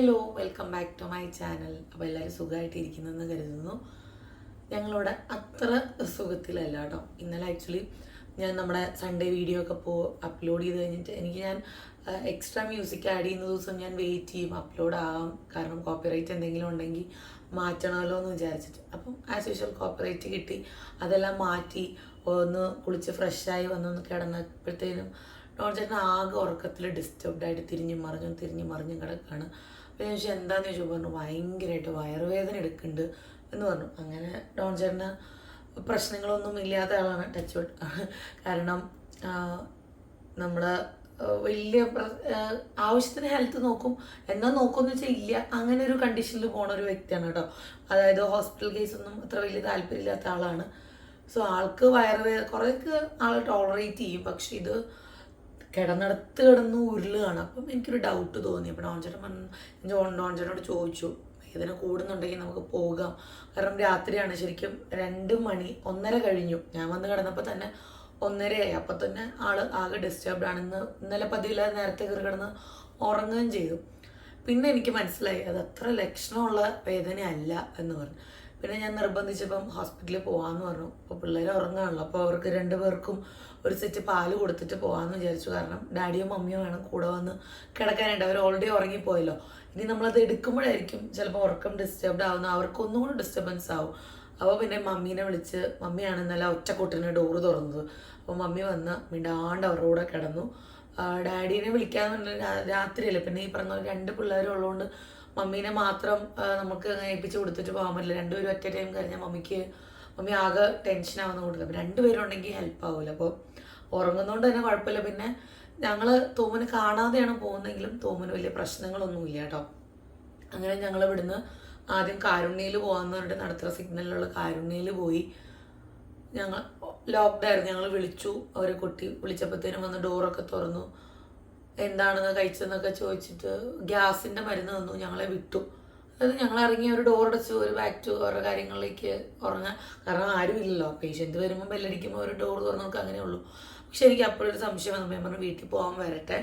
Hello welcome back to my channel അപ്പോൾ എല്ലാവരും സുഖമായിട്ടിരിക്കുന്നെന്ന് കരുതുന്നു. ഞങ്ങളിവിടെ അത്ര സുഖത്തിലല്ല കേട്ടോ. ഇന്നലെ ആക്ച്വലി ഞാൻ നമ്മുടെ സൺഡേ വീഡിയോ ഒക്കെ പോ അപ്ലോഡ് ചെയ്ത് കഴിഞ്ഞിട്ട് എനിക്ക് ഞാൻ എക്സ്ട്രാ മ്യൂസിക് ആഡ് ചെയ്യുന്ന ദിവസം ഞാൻ വെയിറ്റ് ചെയ്യും അപ്ലോഡ് ആവാം. കാരണം കോപ്പിറൈറ്റ് എന്തെങ്കിലും ഉണ്ടെങ്കിൽ മാറ്റണമല്ലോ എന്ന് വിചാരിച്ചിട്ട്. അപ്പം ആസ് യൂഷ്വൽ കോപ്പിറൈറ്റ് കിട്ടി. അതെല്ലാം മാറ്റി ഒന്ന് കുളിച്ച് ഫ്രഷായി വന്നൊന്ന് കിടന്നപ്പോഴത്തേനും ഡോൺ ചേട്ടൻ ആകെ ഉറക്കത്തിൽ ഡിസ്റ്റർബ്ഡ് ആയിട്ട് മറിഞ്ഞു മറിഞ്ഞും മറിഞ്ഞു മറിഞ്ഞും കിടക്കുകയാണ് അപ്പോൾ ചോദിച്ചു എന്താന്ന് ചോദിച്ചു പറഞ്ഞു ഭയങ്കരമായിട്ട് വയറുവേദന എടുക്കുന്നുണ്ട് എന്ന് പറഞ്ഞു. അങ്ങനെ ഡോൺ ചേട്ടന് പ്രശ്നങ്ങളൊന്നും ഇല്ലാത്ത ആളാണ് ടച്ച് വുഡ് കാരണം നമ്മൾ വലിയ ആവശ്യത്തിന് ഹെൽത്ത് നോക്കും. എന്നാൽ നോക്കുമെന്ന് വെച്ചാൽ ഇല്ല. അങ്ങനെ ഒരു കണ്ടീഷനിൽ പോണ ഒരു വ്യക്തിയാണ് കേട്ടോ. അതായത് ഹോസ്പിറ്റൽ കേസൊന്നും അത്ര വലിയ താല്പര്യമില്ലാത്ത ആളാണ്. സോ ആൾക്ക് വയറുവേദന കുറേ ആൾ ടോളറേറ്റ് ചെയ്യും. പക്ഷെ ഇത് കിടന്നിടത്ത് കിടന്ന് ഉരുളുകയാണ് അപ്പം എനിക്കൊരു ഡൗട്ട് തോന്നി. അപ്പം ഡോൺചേട്ടൻ പറഞ്ഞു ജോൺ ഡോൺചേട്ടനോട് ചോദിച്ചു. വേദന കൂടുന്നുണ്ടെങ്കിൽ നമുക്ക് പോകാം. കാരണം രാത്രിയാണ് ശരിക്കും രണ്ട് മണി ഒന്നര കഴിഞ്ഞു. ഞാൻ വന്ന് കിടന്നപ്പോൾ തന്നെ ഒന്നരയായി. അപ്പം തന്നെ ആൾ ആകെ ഡിസ്റ്റർബ്ഡ് ആണ്. ഇന്ന് ഇന്നലെ പതിവില്ലാതെ നേരത്തെ കയറി കിടന്ന് ഉറങ്ങുകയും ചെയ്തു. പിന്നെ എനിക്ക് മനസ്സിലായി. അത് അത്ര ലക്ഷണമുള്ള വേദനയല്ല എന്ന് പറഞ്ഞു. പിന്നെ ഞാൻ നിർബന്ധിച്ചപ്പം ഹോസ്പിറ്റലിൽ പോകാമെന്ന് പറഞ്ഞു. അപ്പോൾ പിള്ളേർ ഉറങ്ങാണല്ലോ. അപ്പോൾ അവർക്ക് രണ്ടു പേർക്കും ഒരു സെറ്റ് പാൽ കൊടുത്തിട്ട് പോകാമെന്ന് വിചാരിച്ചു. കാരണം ഡാഡിയും മമ്മിയും വേണം കൂടെ വന്ന് കിടക്കാനായിട്ട്. അവർ ഓൾറെഡി ഉറങ്ങിപ്പോയല്ലോ. ഇനി നമ്മളത് എടുക്കുമ്പോഴായിരിക്കും ചിലപ്പോൾ ഉറക്കം ഡിസ്റ്റർബ്ഡ് ആവുന്ന. അവർക്ക് ഒന്നും കൂടെ ഡിസ്റ്റർബൻസ് ആവും. അപ്പോൾ പിന്നെ മമ്മീനെ വിളിച്ച് മമ്മിയാണ് ഇന്നലെ ഒറ്റക്കൊട്ടിന് ഡോറ് തുറന്നത്. അപ്പോൾ മമ്മി വന്ന് മിണ്ടാണ്ട് അവരുടെ കൂടെ കിടന്നു. ഡാഡീനെ വിളിക്കാന്ന് പറഞ്ഞാൽ രാത്രിയല്ലേ. പിന്നെ ഈ പറഞ്ഞ രണ്ട് പിള്ളേരും ഉള്ളതുകൊണ്ട് മമ്മീനെ മാത്രം നമുക്ക് അങ്ങ് ഏൽപ്പിച്ച് കൊടുത്തിട്ട് പോകാൻ പറ്റില്ല. രണ്ടുപേരും ഒറ്റ ടൈം കഴിഞ്ഞാൽ മമ്മിക്ക് മമ്മി ആകെ ടെൻഷൻ ആവുന്ന കൂടുതൽ അപ്പം രണ്ടുപേരുണ്ടെങ്കിൽ ഹെൽപ്പ് ആവില്ല അപ്പോൾ ഉറങ്ങുന്നതുകൊണ്ട് തന്നെ കുഴപ്പമില്ല. പിന്നെ ഞങ്ങൾ തോമന് കാണാതെയാണ് പോകുന്നതെങ്കിലും തോമന് വലിയ പ്രശ്നങ്ങളൊന്നുമില്ല കേട്ടോ. അങ്ങനെ ഞങ്ങൾ ഇവിടുന്ന് ആദ്യം കാരുണ്യയിൽ പോകാമെന്ന് പറഞ്ഞിട്ട് നടത്തുന്ന സിഗ്നലിലുള്ള കാരുണ്യയിൽ പോയി. ഞങ്ങൾ ലോക്ക്ഡായിരുന്നു ഞങ്ങൾ വിളിച്ചു. അവരെ കുട്ടി വിളിച്ചപ്പോഴത്തേനും വന്ന് ഡോറൊക്കെ തുറന്നു. എന്താണെന്ന് കഴിച്ചതെന്നൊക്കെ ചോദിച്ചിട്ട് ഗ്യാസിന്റെ മരുന്ന് തന്നു ഞങ്ങളെ വിട്ടു. അതായത് ഞങ്ങൾ ഇറങ്ങി ഒരു ഡോർ അടച്ചു ഒരു ബാക്ക് ടു ഓരോ കാര്യങ്ങളിലേക്ക് ഉറങ്ങാൻ. കാരണം ആരും ഇല്ലല്ലോ പേഷ്യന്റ് വരുമ്പോൾ ബെല്ലടിക്കുമ്പോൾ ഒരു ഡോർ തുറന്നു അങ്ങനെ ഉള്ളൂ. പക്ഷെ എനിക്ക് അപ്പോഴൊരു സംശയം വന്നു ഞാൻ പറഞ്ഞു വീട്ടിൽ പോകാൻ വരട്ടെ.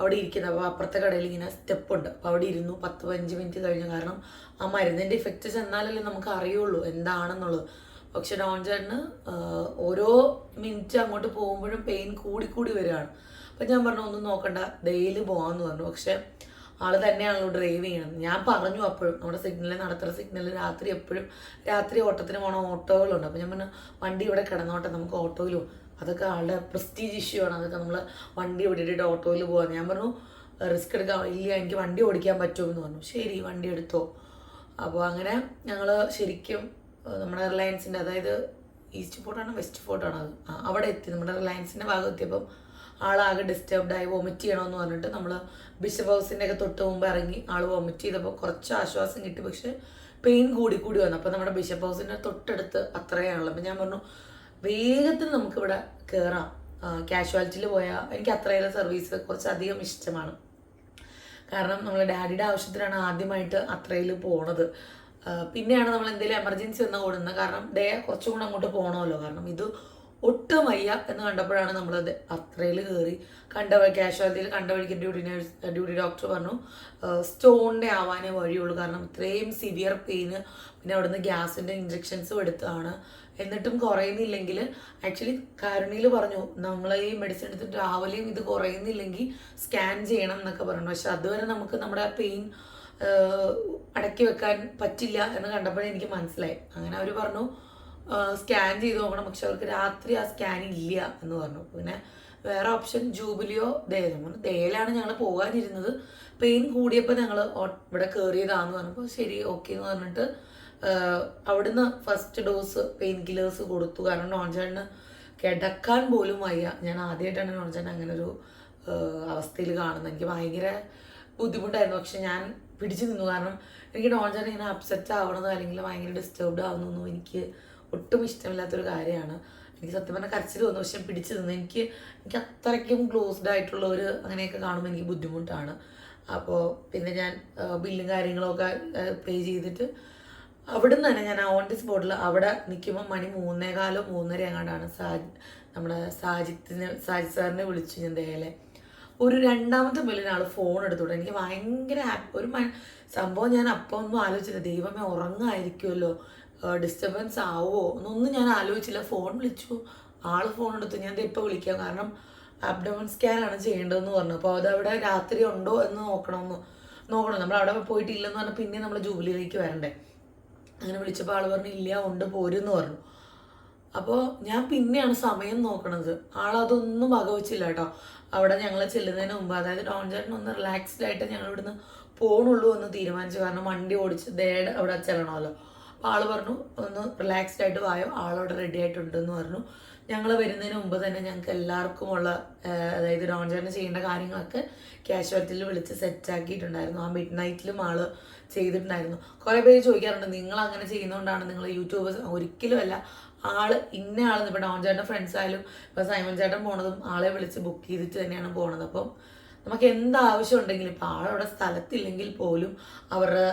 അവിടെ ഇരിക്കുന്നത് അപ്പോൾ അപ്പുറത്തെ കടയിൽ ഇങ്ങനെ സ്റ്റെപ്പുണ്ട് അപ്പോൾ അവിടെ ഇരുന്നു പത്ത് പതിനഞ്ച് മിനിറ്റ് കഴിഞ്ഞു. കാരണം ആ മരുന്നിന്റെ ഇഫക്റ്റ് ചെന്നാലല്ലേ നമുക്ക് അറിയുള്ളൂ എന്താണെന്നുള്ളത്. പക്ഷെ ഡോൺ ചേട്ടന് ഓരോ മിനിറ്റ് അങ്ങോട്ട് പോകുമ്പോഴും പെയിൻ കൂടി കൂടി വരികയാണ്. അപ്പം ഞാൻ പറഞ്ഞു ഒന്നും നോക്കണ്ട. ഡെയിലി പോകാമെന്ന് പറഞ്ഞു. പക്ഷെ ആൾ തന്നെയാണല്ലോ ഡ്രൈവ് ചെയ്യണം ഞാൻ പറഞ്ഞു അപ്പോഴും നമ്മുടെ സിഗ്നലിൽ നടത്തുന്ന സിഗ്നലിൽ രാത്രി എപ്പോഴും രാത്രി ഓട്ടത്തിന് പോണ ഓട്ടോകളുണ്ട്. അപ്പം ഞാൻ പറഞ്ഞു വണ്ടി ഇവിടെ കിടന്നോട്ടെ നമുക്ക് ഓട്ടോയിൽ പോകും അതൊക്കെ ആളുടെ പ്രസ്റ്റീജ് ഇഷ്യൂ ആണ്. അതൊക്കെ നമ്മൾ വണ്ടി വിട്ടിട്ട് ഓട്ടോയിൽ പോകാൻ ഞാൻ പറഞ്ഞു റിസ്ക് എടുക്കാൻ ഇല്ല എനിക്ക് വണ്ടി ഓടിക്കാൻ പറ്റുമെന്ന് പറഞ്ഞു. ശരി വണ്ടി എടുത്തോ. അപ്പോൾ അങ്ങനെ ഞങ്ങൾ ശരിക്കും നമ്മുടെ റിലയൻസിന്റെ അതായത് ഈസ്റ്റ് ഫോർട്ടാണ് വെസ്റ്റ് ഫോർട്ടാണ് അത് അവിടെ എത്തി. നമ്മുടെ റിലയൻസിന്റെ ഭാഗം എത്തിയപ്പം ആളാകെ ഡിസ്റ്റർബ്ഡ് ആയി വൊമിറ്റ് ചെയ്യണമെന്ന് പറഞ്ഞിട്ട് നമ്മൾ ബിഷപ്പ് ഹൗസിന്റെ ഒക്കെ തൊട്ട് മുമ്പ് ഇറങ്ങി ആൾ വോമിറ്റ് ചെയ്തപ്പോൾ കുറച്ച് ആശ്വാസം കിട്ടി. പക്ഷെ പെയിൻ കൂടി കൂടി വന്നു. അപ്പോൾ നമ്മുടെ ബിഷപ്പ് ഹൗസിന്റെ തൊട്ടടുത്ത് അത്രയാണല്ലോ അപ്പം ഞാൻ പറഞ്ഞു വേഗത്തിൽ നമുക്കിവിടെ കയറാം കാഷ്വാലിറ്റിയിൽ പോയാൽ എനിക്ക് അത്രയേറെ സർവീസ് കുറച്ചധികം ഇഷ്ടമാണ്. കാരണം നമ്മൾ ഡാഡിയുടെ ആവശ്യത്തിനാണ് ആദ്യമായിട്ട് അത്രയിൽ പോണത്. പിന്നെയാണ് നമ്മൾ എന്തെങ്കിലും എമർജൻസി വന്ന് ഓടുന്നത്. കാരണം ഡേ കുറച്ചും കൂടെ അങ്ങോട്ട് പോകണമല്ലോ കാരണം ഇത് ഒട്ടും വയ്യ എന്ന് കണ്ടപ്പോഴാണ് നമ്മളത് അത്രയിൽ കയറി കണ്ട കാഷ്വാലിറ്റിയിൽ കണ്ട വഴിക്ക് ഡ്യൂട്ടി നേഴ്സ് ഡ്യൂട്ടി ഡോക്ടർ പറഞ്ഞു സ്റ്റോണിന്റെ ആവാനേ വഴിയുള്ളൂ. കാരണം ഇത്രയും സിവിയർ പെയിന് പിന്നെ അവിടുന്ന് ഗ്യാസിന്റെ ഇഞ്ചെക്ഷൻസും എടുത്തതാണ് എന്നിട്ടും കുറയുന്നില്ലെങ്കിൽ ആക്ച്വലി കരുണിയിൽ പറഞ്ഞു നമ്മൾ ഈ മെഡിസിൻ എടുത്തിട്ട് രാവിലെയും ഇത് കുറയുന്നില്ലെങ്കിൽ സ്കാൻ ചെയ്യണം എന്നൊക്കെ പറഞ്ഞു. പക്ഷെ അതുവരെ നമുക്ക് നമ്മുടെ പെയിൻ അടക്കി വെക്കാൻ പറ്റില്ല എന്ന് കണ്ടപ്പോഴേ എനിക്ക് മനസ്സിലായി. അങ്ങനെ അവർ പറഞ്ഞു സ്കാൻ ചെയ്ത് നോക്കണം. പക്ഷെ അവർക്ക് രാത്രി ആ സ്കാൻ ഇല്ല എന്ന് പറഞ്ഞു. പിന്നെ വേറെ ഓപ്ഷൻ ജൂബിലിയോ ദേലം ദേലാണ് ഞങ്ങൾ പോകാനിരുന്നത്. പെയിൻ കൂടിയപ്പോൾ ഞങ്ങൾ ഇവിടെ കയറിയതാന്ന് പറഞ്ഞപ്പോൾ ശരി ഓക്കെ എന്ന് പറഞ്ഞിട്ട് അവിടുന്ന് ഫസ്റ്റ് ഡോസ് പെയിൻ കില്ലേഴ്സ് കൊടുത്തു. കാരണം നോൺചേട്ടന് കിടക്കാൻ പോലും വയ്യ. ഞാൻ ആദ്യമായിട്ടാണ് നോൺചേട്ടൻ അങ്ങനെ ഒരു അവസ്ഥയിൽ കാണുന്നത്. എനിക്ക് ഭയങ്കര ബുദ്ധിമുട്ടായിരുന്നു. പക്ഷെ ഞാൻ പിടിച്ചു നിന്നു. കാരണം എനിക്ക് നോൺചേട്ടൻ ഇങ്ങനെ അപ്സെറ്റ് ആവണതോ അല്ലെങ്കിൽ ഭയങ്കര ഡിസ്റ്റർബ്ഡ് ആവുന്നതോ എനിക്ക് ഒട്ടും ഇഷ്ടമില്ലാത്തൊരു കാര്യമാണ്. എനിക്ക് സത്യം പറഞ്ഞാൽ കരച്ചിൽ തോന്നുന്നു പക്ഷെ പിടിച്ചു നിന്നു എനിക്ക് എനിക്ക് അത്രയ്ക്കും ക്ലോസ്ഡ് ആയിട്ടുള്ള ഒരു അങ്ങനെയൊക്കെ കാണുമ്പോൾ എനിക്ക് ബുദ്ധിമുട്ടാണ്. അപ്പോൾ പിന്നെ ഞാൻ ബില്ലും കാര്യങ്ങളൊക്കെ പേ ചെയ്തിട്ട് അവിടുന്ന് തന്നെ ഞാൻ ഓൺ ദി സ്പോട്ടിൽ അവിടെ നിൽക്കുമ്പോൾ മണി മൂന്നേകാലോ മൂന്നര എങ്ങാണ്ടാണ് സാജ് നമ്മുടെ സാജിത്തിന് സാജി സാറിനെ വിളിച്ചു ഞാൻ ദേലെ ഒരു രണ്ടാമത്തെ ബെല്ലിന് ആൾ ഫോൺ എടുത്തോട്ടെ എനിക്ക് ഭയങ്കര ഒരു സംഭവം ഞാൻ അപ്പം ഒന്നും ആലോചിച്ചില്ല. ദൈവമേ ഉറങ്ങായിരിക്കുമല്ലോ ഡിസ്റ്റർബൻസ് ആവുമോ എന്നൊന്നും ഞാൻ ആലോചിച്ചില്ല. ഫോൺ വിളിച്ചു. ആൾ ഫോൺ എടുത്തു. ഞാൻ ദേ ഇപ്പം വിളിക്കാം. കാരണം അബ്ഡമൻ സ്കാൻ ആണ് ചെയ്യേണ്ടതെന്ന് പറഞ്ഞു. അപ്പോൾ അതവിടെ രാത്രി ഉണ്ടോ എന്ന് നോക്കണമെന്ന് നോക്കണം. നമ്മൾ അവിടെ പോയിട്ടില്ലെന്ന് പറഞ്ഞാൽ പിന്നെ നമ്മൾ ജൂബിലിയിലേക്ക് വരണ്ടേ. അങ്ങനെ വിളിച്ചപ്പോൾ ആൾ പറഞ്ഞു ഇല്ല ഉണ്ട് പോരെന്ന് പറഞ്ഞു. അപ്പോൾ ഞാൻ പിന്നെയാണ് സമയം നോക്കണത്. ആളതൊന്നും വകവച്ചില്ല കേട്ടോ. അവിടെ ഞങ്ങൾ ചെല്ലുന്നതിന് മുമ്പ്. അതായത് ഡോൺ ചേട്ടൻ ഒന്ന് റിലാക്സ്ഡ് ആയിട്ട് ഞങ്ങൾ ഇവിടുന്ന് പോണുള്ളൂ എന്ന് തീരുമാനിച്ചു. കാരണം വണ്ടി ഓടിച്ച് ദേഡ് അവിടെ ചെല്ലണമല്ലോ. അപ്പോൾ ആൾ പറഞ്ഞു ഒന്ന് റിലാക്സ്ഡ് ആയിട്ട് വായോ ആളവിടെ റെഡി ആയിട്ടുണ്ടെന്ന് പറഞ്ഞു. ഞങ്ങൾ വരുന്നതിന് മുമ്പ് തന്നെ ഞങ്ങൾക്ക് എല്ലാവർക്കുമുള്ള അതായത് ഡോൺ ചേട്ടന് ചെയ്യേണ്ട കാര്യങ്ങളൊക്കെ ക്യാഷ്വാലിറ്റിയിൽ വിളിച്ച് സെറ്റ് ആക്കിയിട്ടുണ്ടായിരുന്നു. ആ മിഡ് നൈറ്റിലും ആൾ ചെയ്തിട്ടുണ്ടായിരുന്നു. കുറേ പേര് ചോദിക്കാറുണ്ട് നിങ്ങൾ അങ്ങനെ ചെയ്യുന്നതുകൊണ്ടാണ് നിങ്ങൾ യൂട്യൂബേഴ്സ് ഒരിക്കലും അല്ല ആൾ ഇന്ന ആളെന്ന് ഇപ്പോൾ ഡോൺ ചേട്ടന്റെ ഫ്രണ്ട്സ് ആയാലും ഇപ്പോൾ സൈമൺ ചേട്ടൻ പോണതും ആളെ വിളിച്ച് ബുക്ക് ചെയ്തിട്ട് തന്നെയാണ് പോണത്. അപ്പം നമുക്ക് എന്താവശ്യം ഉണ്ടെങ്കിലും ഇപ്പൊ ആളവിടെ സ്ഥലത്തില്ലെങ്കിൽ പോലും അവരുടെ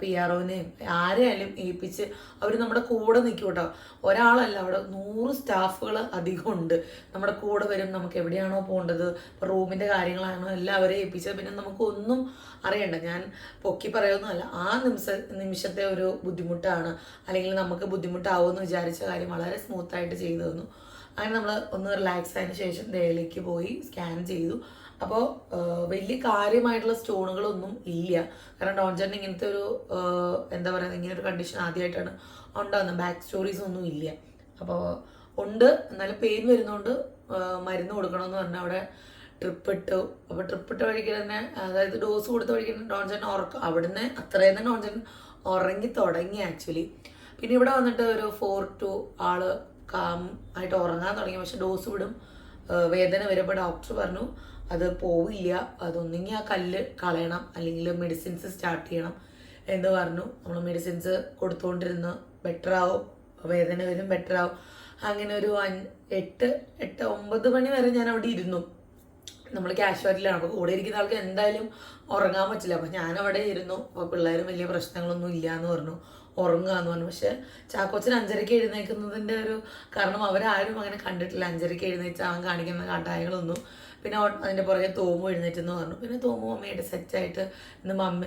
പി ആർ ഒനെയും ആരെയായാലും ഏൽപ്പിച്ച് അവർ നമ്മുടെ കൂടെ നിൽക്കും കേട്ടോ. ഒരാളല്ല അവിടെ നൂറ് സ്റ്റാഫുകൾ അധികം ഉണ്ട്. നമ്മുടെ കൂടെ വരും നമുക്ക് എവിടെയാണോ പോകേണ്ടത് ഇപ്പോൾ റൂമിന്റെ കാര്യങ്ങളാണോ എല്ലാവരെയും ഏൽപ്പിച്ചത്. പിന്നെ നമുക്ക് ഒന്നും അറിയണ്ട ഞാൻ പൊക്കി പറയുന്നതല്ല ആ നിമിഷ നിമിഷത്തെ ഒരു ബുദ്ധിമുട്ടാണ്. അല്ലെങ്കിൽ നമുക്ക് ബുദ്ധിമുട്ടാവുമെന്ന് വിചാരിച്ച കാര്യം വളരെ സ്മൂത്തായിട്ട് ചെയ്തു തന്നു. അങ്ങനെ നമ്മൾ ഒന്ന് റിലാക്സ് ആയതിനു ശേഷം ദേഹലേക്ക് പോയി സ്കാൻ ചെയ്തു. അപ്പോൾ വലിയ കാര്യമായിട്ടുള്ള സ്റ്റോണുകളൊന്നും ഇല്ല. കാരണം ഡോൺചേട്ടൻ ഇങ്ങനത്തെ ഒരു എന്താ പറയുക ഇങ്ങനെ ഒരു കണ്ടീഷൻ ആദ്യമായിട്ടാണ് ഉണ്ടാകുന്നത് ബാക്ക് സ്റ്റോറീസ് ഒന്നും ഇല്ല. അപ്പോൾ ഉണ്ട്. എന്നാലും പെയിൻ വരുന്നതുകൊണ്ട് മരുന്ന് കൊടുക്കണമെന്ന് പറഞ്ഞാൽ അവിടെ ട്രിപ്പ് ഇട്ടു. അപ്പോൾ ട്രിപ്പ് ഇട്ട വഴിക്ക് തന്നെ അതായത് ഡോസ് കൊടുത്ത വഴിക്ക് തന്നെ ഡോൺചേട്ടൻ ഉറക്കം അവിടുന്ന് അത്രയും തന്നെ ഡോൺചേട്ടൻ ഉറങ്ങി തുടങ്ങി ആക്ച്വലി പിന്നെ ഇവിടെ വന്നിട്ട് ഒരു ഫോർ ടു ആൾ കാം ആയിട്ട് ഉറങ്ങാൻ തുടങ്ങി. പക്ഷെ ഡോസ് വിടും. വേദന വരുമ്പോൾ ഡോക്ടർ പറഞ്ഞു അത് പോവില്ല അതൊന്നെങ്കിൽ ആ കല്ല് കളയണം അല്ലെങ്കിൽ മെഡിസിൻസ് സ്റ്റാർട്ട് ചെയ്യണം എന്ന് പറഞ്ഞു. നമ്മൾ മെഡിസിൻസ് കൊടുത്തുകൊണ്ടിരുന്ന് ബെറ്റർ ആവും വേദന വരും ബെറ്റർ ആവും. അങ്ങനെ ഒരു എട്ട് എട്ട് ഒമ്പത് മണി വരെ ഞാൻ അവിടെ ഇരുന്നു. നമ്മൾ കാശ്വാലിറ്റിയിലാണ് അപ്പോൾ കൂടെ ഇരിക്കുന്ന ആൾക്ക് എന്തായാലും ഉറങ്ങാൻ പറ്റില്ല. അപ്പോൾ ഞാൻ അവിടെ ഇരുന്നു. അപ്പോൾ പിള്ളേരും വലിയ പ്രശ്നങ്ങളൊന്നും ഇല്ല എന്ന് പറഞ്ഞു. ഉറങ്ങുക എന്ന് പറഞ്ഞു. പക്ഷെ ചാക്കോച്ചൻ അഞ്ചരയ്ക്ക് എഴുന്നേൽക്കുന്നതിന്റെ ഒരു കാരണം അവരാരും അങ്ങനെ കണ്ടിട്ടില്ല. അഞ്ചരയ്ക്ക് എഴുന്നേറ്റ് അവൻ കാണിക്കുന്ന കാട്ടായകളൊന്നും. പിന്നെ അതിന്റെ പുറകെ തോമു എഴുന്നേറ്റെന്ന് പറഞ്ഞു. പിന്നെ തോമു മമ്മിയുടെ സെറ്റായിട്ട് ഇന്ന് മമ്മി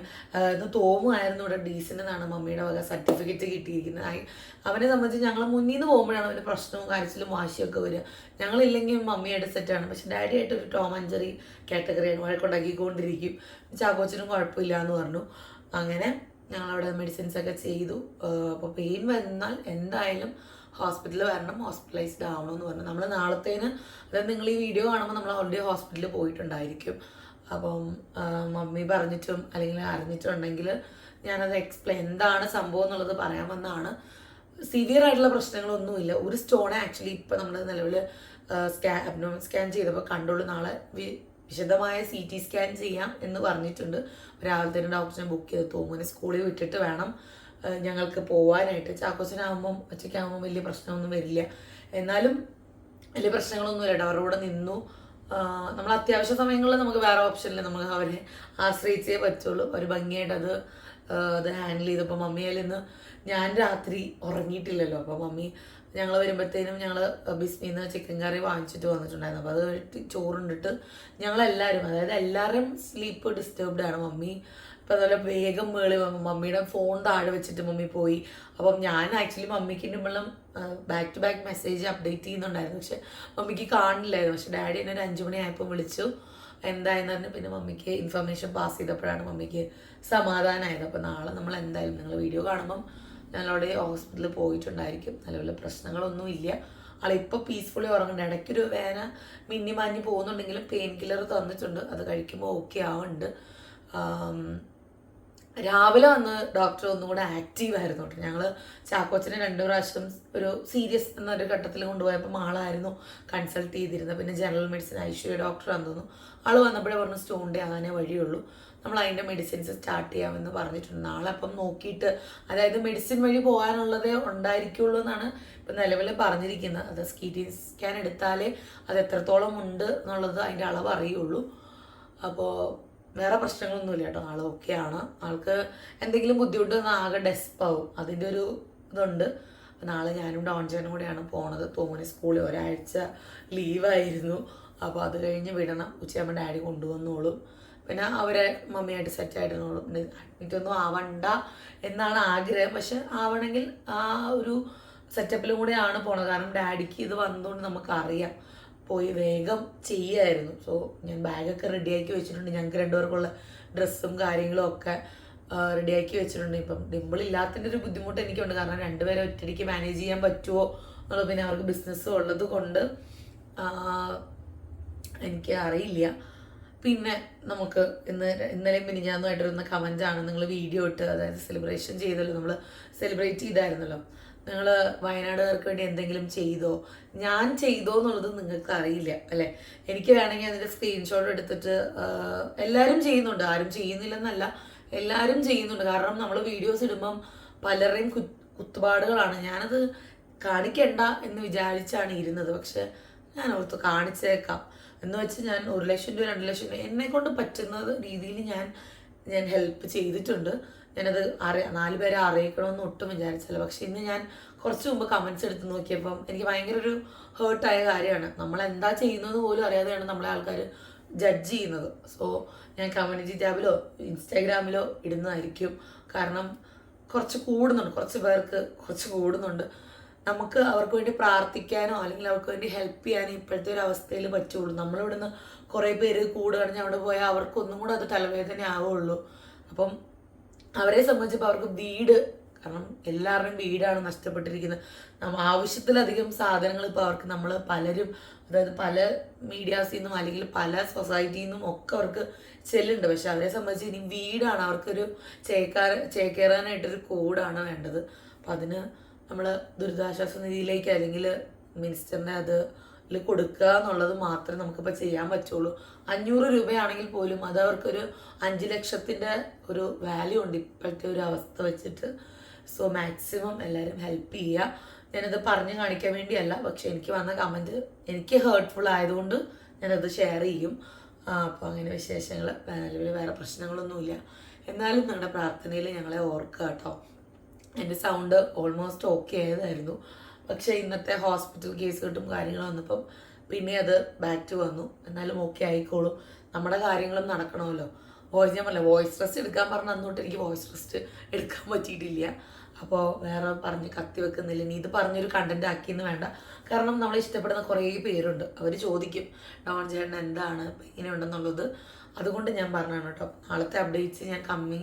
ഇന്ന് തോമു ആയിരുന്നു ഇവിടെ ഡീസന്റ് എന്നാണ് മമ്മിയുടെ വക സർട്ടിഫിക്കറ്റ് കിട്ടിയിരിക്കുന്നത്. ആയി അവനെ സംബന്ധിച്ച് ഞങ്ങൾ മുന്നിൽ നിന്ന് പോകുമ്പോഴാണ് അവന്റെ പ്രശ്നവും കാര്യത്തിലും വാശിയൊക്കെ വരിക. ഞങ്ങളില്ലെങ്കിൽ മമ്മിയുടെ സെറ്റാണ് പക്ഷെ ഡാഡി ആയിട്ട് ഒരു ടോം അഞ്ചറി കാറ്റഗറിയാണ് വഴക്കുണ്ടാക്കിക്കൊണ്ടിരിക്കും. ചാക്കോച്ചനും കുഴപ്പമില്ല എന്ന് പറഞ്ഞു. അങ്ങനെ ഞങ്ങളവിടെ മെഡിസിൻസ് ഒക്കെ ചെയ്തു. അപ്പോൾ പെയിൻ വന്നാൽ എന്തായാലും ഹോസ്പിറ്റലിൽ വരണം ഹോസ്പിറ്റലൈസ്ഡ് ആവണം എന്ന് പറഞ്ഞു. നമ്മൾ നാളത്തേന് അതായത് നിങ്ങൾ ഈ വീഡിയോ കാണുമ്പോൾ നമ്മൾ ഓൾറെഡി ഹോസ്പിറ്റലിൽ പോയിട്ടുണ്ടായിരിക്കും. അപ്പം മമ്മി പറഞ്ഞിട്ടും അല്ലെങ്കിൽ അറിഞ്ഞിട്ടുണ്ടെങ്കിൽ ഞാനത് എക്സ്പ്ലെയിൻ എന്താണ് സംഭവം എന്നുള്ളത് പറയാൻ വന്നാണ് സിവിയർ ആയിട്ടുള്ള പ്രശ്നങ്ങളൊന്നുമില്ല. ഒരു സ്റ്റോൺ ആക്ച്വലി ഇപ്പം നമ്മൾ നിലവിൽ സ്കാൻ സ്കാൻ ചെയ്തപ്പോൾ കണ്ടുള്ളൂ. നാളെ വിശദമായ സി ടി സ്കാൻ ചെയ്യാം എന്ന് പറഞ്ഞിട്ടുണ്ട്. രാവിലെ തന്നെ ഡോക്ടറിനെ ബുക്ക് ചെയ്ത്. തോമുനെ സ്കൂളിൽ വിട്ടിട്ട് വേണം ഞങ്ങൾക്ക് പോവാനായിട്ട്. ചാക്കോച്ചനാകുമ്പം ഒറ്റയ്ക്കാകുമ്പം വലിയ പ്രശ്നമൊന്നും വരില്ല. എന്നാലും വലിയ പ്രശ്നങ്ങളൊന്നുമില്ല കേട്ടോ. അവരുടെ കൂടെ നിന്നു. നമ്മൾ അത്യാവശ്യ സമയങ്ങളിൽ നമുക്ക് വേറെ ഓപ്ഷനില്ല നമുക്ക് അവരെ ആശ്രയിച്ചേ പറ്റുള്ളൂ. ഒരു ഭംഗിയായിട്ട് അത് അത് ഹാൻഡിൽ ചെയ്തപ്പോൾ മമ്മിയിൽ നിന്ന് ഞാൻ രാത്രി ഉറങ്ങിയിട്ടില്ലല്ലോ. അപ്പോൾ മമ്മി ഞങ്ങൾ വരുമ്പോഴത്തേനും ഞങ്ങൾ ബിസ്മിയിൽ നിന്ന് ചിക്കൻ കറി വാങ്ങിച്ചിട്ട് വന്നിട്ടുണ്ടായിരുന്നു. അപ്പോൾ അത് ചോറുണ്ടിട്ട് ഞങ്ങളെല്ലാവരും അതായത് എല്ലാവരും സ്ലീപ്പ് ഡിസ്റ്റർബ്ഡ് ആണ് മമ്മി. അപ്പോൾ അതുപോലെ വേഗം മേളി മമ്മിയുടെ ഫോൺ താഴെ വെച്ചിട്ട് മമ്മി പോയി. അപ്പം ഞാൻ ആക്ച്വലി മമ്മിക്ക് നമ്മളും back to back message update ചെയ്യുന്നുണ്ടായിരുന്നു. പക്ഷെ മമ്മിക്ക് കാണില്ലായിരുന്നു. പക്ഷെ ഡാഡി എന്നെ ഒരു അഞ്ചു മണിയായപ്പോൾ വിളിച്ചു. എന്തായെന്ന് പറഞ്ഞു പിന്നെ മമ്മിക്ക് ഇൻഫർമേഷൻ പാസ് ചെയ്തപ്പോഴാണ് മമ്മിക്ക് സമാധാനമായത് അപ്പോൾ നാളെ നമ്മൾ എന്തായാലും നിങ്ങൾ വീഡിയോ കാണുമ്പം ഞങ്ങളവിടെ ഹോസ്പിറ്റലിൽ പോയിട്ടുണ്ടായിരിക്കും. നിലവിൽ പ്രശ്നങ്ങളൊന്നും ഇല്ല. ആളിപ്പോൾ പീസ്ഫുള്ളി ഉറങ്ങുന്നുണ്ട്. ഇടയ്ക്കൊരു വേന മിന്നി മാഞ്ഞ് പോകുന്നുണ്ടെങ്കിലും പെയിൻ കില്ലർ തന്നിട്ടുണ്ട്. അത് കഴിക്കുമ്പോൾ ഓക്കെ ആവുന്നുണ്ട്. രാവിലെ വന്ന് ഡോക്ടർ ഒന്നും കൂടെ ആക്റ്റീവ് ആയിരുന്നു കേട്ടോ. ഞങ്ങൾ ചാക്കോച്ചനെ രണ്ട് പ്രാവശ്യം ഒരു സീരിയസ് എന്നൊരു ഘട്ടത്തിൽ കൊണ്ടുപോയപ്പോൾ ആളായിരുന്നു കൺസൾട്ട് ചെയ്തിരുന്നത്. പിന്നെ ജനറൽ മെഡിസിൻ ഐശ്വര്യ ഡോക്ടർ വന്നു ആൾ വന്നപ്പോഴേ പറഞ്ഞു സ്റ്റോണിന്റെ ആകാനേ വഴിയുള്ളൂ. നമ്മൾ അതിന്റെ മെഡിസിൻസ് സ്റ്റാർട്ട് ചെയ്യാമെന്ന് പറഞ്ഞിട്ടുണ്ട്. നാളെ അപ്പം നോക്കിയിട്ട് അതായത് മെഡിസിൻ വഴി പോകാനുള്ളതേ ഉണ്ടായിരിക്കുള്ളൂ എന്നാണ് ഇപ്പം നിലവിൽ പറഞ്ഞിരിക്കുന്നത്. അത് സ്കി ടി സ്കാൻ എടുത്താലേ അത് എത്രത്തോളം ഉണ്ട് എന്നുള്ളത് അതിന്റെ അളവ് അറിയുള്ളൂ. അപ്പോൾ വേറെ പ്രശ്നങ്ങളൊന്നുമില്ല കേട്ടോ. ആൾ ആണ്. ആൾക്ക് എന്തെങ്കിലും ബുദ്ധിമുട്ട് ആകെ ഡെസ്പാവും അതിന്റെ ഒരു ഇതുണ്ട്. നാളെ ഞാനും ഡോൺചേനും കൂടെയാണ് പോണത്. തോമനി സ്കൂളിൽ ഒരാഴ്ച ലീവായിരുന്നു അപ്പോൾ അത് കഴിഞ്ഞ് വിടണം. ഉച്ചയാകുമ്പോൾ ഡാഡി കൊണ്ടുവന്നോളും. പിന്നെ അവരെ മമ്മിയായിട്ട് സെറ്റ് ആയിട്ടിരുന്നോളും അഡ്മിറ്റ് ഒന്നും ആവണ്ട എന്നാണ് ആഗ്രഹം. പക്ഷെ ആവണമെങ്കിൽ ആ ഒരു സെറ്റപ്പിലും കൂടെയാണ് പോണത്. കാരണം ഡാഡിക്ക് ഇത് വന്നുകൊണ്ട് നമുക്കറിയാം. പോയി വേഗം ചെയ്യായിരുന്നു. സോ ഞാൻ ബാഗൊക്കെ റെഡിയാക്കി വെച്ചിട്ടുണ്ട്. ഞങ്ങൾക്ക് രണ്ടുപേർക്കുള്ള ഡ്രസ്സും കാര്യങ്ങളും ഒക്കെ റെഡിയാക്കി വെച്ചിട്ടുണ്ട്. ഇപ്പം ഡിമ്പിൾ ഇല്ലാത്തതിന്റെ ഒരു ബുദ്ധിമുട്ട് എനിക്കുണ്ട്. കാരണം രണ്ടുപേരെ ഒറ്റയ്ക്ക് മാനേജ് ചെയ്യാൻ പറ്റുമോ എന്നുള്ളത് പിന്നെ അവർക്ക് ബിസിനസ് ഉള്ളത് കൊണ്ട് എനിക്ക് അറിയില്ല. പിന്നെ നമുക്ക് ഇന്ന് ഇന്നലെ മിനിഞ്ഞാന്നുമായിട്ട് വരുന്ന കമന്റ് ആണ്. നിങ്ങൾ വീഡിയോ ഇട്ട് അതായത് സെലിബ്രേഷൻ ചെയ്തല്ലോ. നമ്മൾ സെലിബ്രേറ്റ് ചെയ്തായിരുന്നല്ലോ. നിങ്ങൾ വയനാടുകാർക്ക് വേണ്ടി എന്തെങ്കിലും ചെയ്തോ? ഞാൻ ചെയ്തോ എന്നുള്ളത് നിങ്ങൾക്ക് അറിയില്ല അല്ലേ? എനിക്ക് വേണമെങ്കിൽ അതിന്റെ സ്ക്രീൻഷോട്ട് എടുത്തിട്ട് എല്ലാവരും ചെയ്യുന്നുണ്ട്. ആരും ചെയ്യുന്നില്ലെന്നല്ല എല്ലാവരും ചെയ്യുന്നുണ്ട്. കാരണം നമ്മൾ വീഡിയോസ് ഇടുമ്പം പലരുടെയും കുത്തുപാടുകളാണ്. ഞാനത് കാണിക്കണ്ട എന്ന് വിചാരിച്ചാണ് ഇരുന്നത്. പക്ഷെ ഞാൻ ഓർത്തു കാണിച്ചേക്കാം. എന്ന് വെച്ച് ഞാൻ ഒരു ലക്ഷം രൂപ രണ്ട് ലക്ഷം രൂപ എന്നെ കൊണ്ട് പറ്റുന്ന രീതിയിൽ ഞാൻ ഞാൻ ഹെൽപ്പ് ചെയ്തിട്ടുണ്ട്. ഞാനത് അറി നാല് പേരെ അറിയിക്കണമെന്ന് ഒട്ടും വിചാരിച്ചില്ല. പക്ഷെ ഇന്ന് ഞാൻ കുറച്ച് മുമ്പ് കമൻസ് എടുത്ത് നോക്കിയപ്പം എനിക്ക് ഭയങ്കര ഒരു ഹേർട്ടായ കാര്യമാണ്. നമ്മൾ എന്താ ചെയ്യുന്നത് പോലും അറിയാതെയാണ് നമ്മളെ ആൾക്കാർ ജഡ്ജ് ചെയ്യുന്നത്. സോ ഞാൻ കമ്മ്യൂണിറ്റി ടാബിലോ ഇൻസ്റ്റാഗ്രാമിലോ ഇടുന്നതായിരിക്കും. കാരണം കുറച്ച് കൂടുന്നുണ്ട്. കുറച്ച് പേർക്ക് കുറച്ച് കൂടുന്നുണ്ട്. നമുക്ക് അവർക്ക് വേണ്ടി പ്രാർത്ഥിക്കാനോ അല്ലെങ്കിൽ അവർക്ക് വേണ്ടി ഹെൽപ്പ് ചെയ്യാനോ ഇപ്പോഴത്തെ ഒരു അവസ്ഥയിൽ പറ്റുള്ളൂ. നമ്മളിവിടുന്ന് കുറേ പേര് കൂട് കടഞ്ഞ് അവിടെ പോയാൽ അവർക്കൊന്നും കൂടെ അത് തലവേദന ആവുള്ളൂ അപ്പം അവരെ സംബന്ധിച്ചപ്പോൾ അവർക്ക് വീട് കാരണം എല്ലാവരുടെയും വീടാണ് നഷ്ടപ്പെട്ടിരിക്കുന്നത്. ആവശ്യത്തിലധികം സാധനങ്ങൾ ഇപ്പോൾ അവർക്ക് നമ്മൾ പലരും അതായത് പല മീഡിയാസിൽ നിന്നും അല്ലെങ്കിൽ പല സൊസൈറ്റിയിൽ നിന്നും ഒക്കെ അവർക്ക് ചെല്ലുണ്ട് പക്ഷെ അവരെ സംബന്ധിച്ച് ഇനി വീടാണ്. അവർക്കൊരു ചേക്കാര ചേക്കേറാനായിട്ടൊരു കോഡാണ് വേണ്ടത്. അപ്പം അതിന് നമ്മൾ ദുരിതാശ്വാസ നിധിയിലേക്ക് അല്ലെങ്കിൽ മിനിസ്റ്ററിന്റെ അത് കൊടുക്കുക എന്നുള്ളത് മാത്രമേ നമുക്കിപ്പോൾ ചെയ്യാൻ പറ്റുള്ളൂ. അഞ്ഞൂറ് രൂപയാണെങ്കിൽ പോലും അത് അവർക്കൊരു അഞ്ച് ലക്ഷത്തിന്റെ ഒരു വാല്യൂ ഉണ്ട്. ഇപ്പോഴത്തെ ഒരു അവസ്ഥ വെച്ചിട്ട്. സോ മാക്സിമം എല്ലാവരും ഹെൽപ്പ് ചെയ്യുക ഞാനത് പറഞ്ഞു കാണിക്കാൻ വേണ്ടിയല്ല. പക്ഷെ എനിക്ക് വന്ന കമന്റ് എനിക്ക് ഹേർട്ട്ഫുൾ ആയതുകൊണ്ട് ഞാനത് ഷെയർ ചെയ്യും. അപ്പോൾ അങ്ങനെ വിശേഷങ്ങൾ നിലവിൽ വേറെ പ്രശ്നങ്ങളൊന്നുമില്ല. എന്നാലും നിങ്ങളുടെ പ്രാർത്ഥനയിൽ ഞങ്ങളെ ഓർക്കുക കേട്ടോ എന്റെ സൗണ്ട് ഓൾമോസ്റ്റ് ഓക്കെ ആയതായിരുന്നു. പക്ഷേ ഇന്നത്തെ ഹോസ്പിറ്റൽ കേസ് കിട്ടും കാര്യങ്ങൾ വന്നപ്പം പിന്നെ അത് ബാക്ക് ടു വന്നു. എന്നാലും ഓക്കെ ആയിക്കോളും. നമ്മുടെ കാര്യങ്ങളും നടക്കണമല്ലോ. വോയിസ് ഞാൻ പറഞ്ഞില്ല വോയിസ് റെസ്റ്റ് എടുക്കാൻ പറഞ്ഞ അന്നോട്ട് എനിക്ക് വോയിസ് റെസ്റ്റ് എടുക്കാൻ പറ്റിയിട്ടില്ല. അപ്പോൾ വേറെ പറഞ്ഞ് കത്തി വെക്കുന്നില്ല. നീ ഇത് പറഞ്ഞൊരു കണ്ടന്റ് ആക്കി ആക്കിയെന്ന് വേണ്ട. കാരണം നമ്മൾ ഇഷ്ടപ്പെടുന്ന കുറേ പേരുണ്ട്. അവർ ചോദിക്കും ഡോൺ ചേട്ടൻ എന്താണ്? ഇങ്ങനെ ഉണ്ടെന്നുള്ളത് അതുകൊണ്ട് ഞാൻ പറഞ്ഞാണ് കേട്ടോ. നാളത്തെ അപ്ഡേറ്റ്സ് ഞാൻ കമ്മി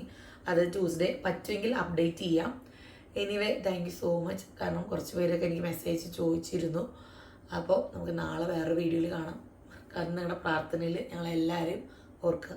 അത് ട്യൂസ്ഡേ പറ്റുമെങ്കിൽ അപ്ഡേറ്റ് ചെയ്യാം. Anyway thank you so much കാരണം കുറച്ച് പേരൊക്കെ എനിക്ക് മെസ്സേജ് ചോദിച്ചിരുന്നു. അപ്പോൾ നമുക്ക് നാളെ വേറെ വീഡിയോയിൽ കാണാം. കാരണം നിങ്ങളുടെ പ്രാർത്ഥനയിൽ ഞങ്ങളെല്ലാവരെയും ഓർക്കുക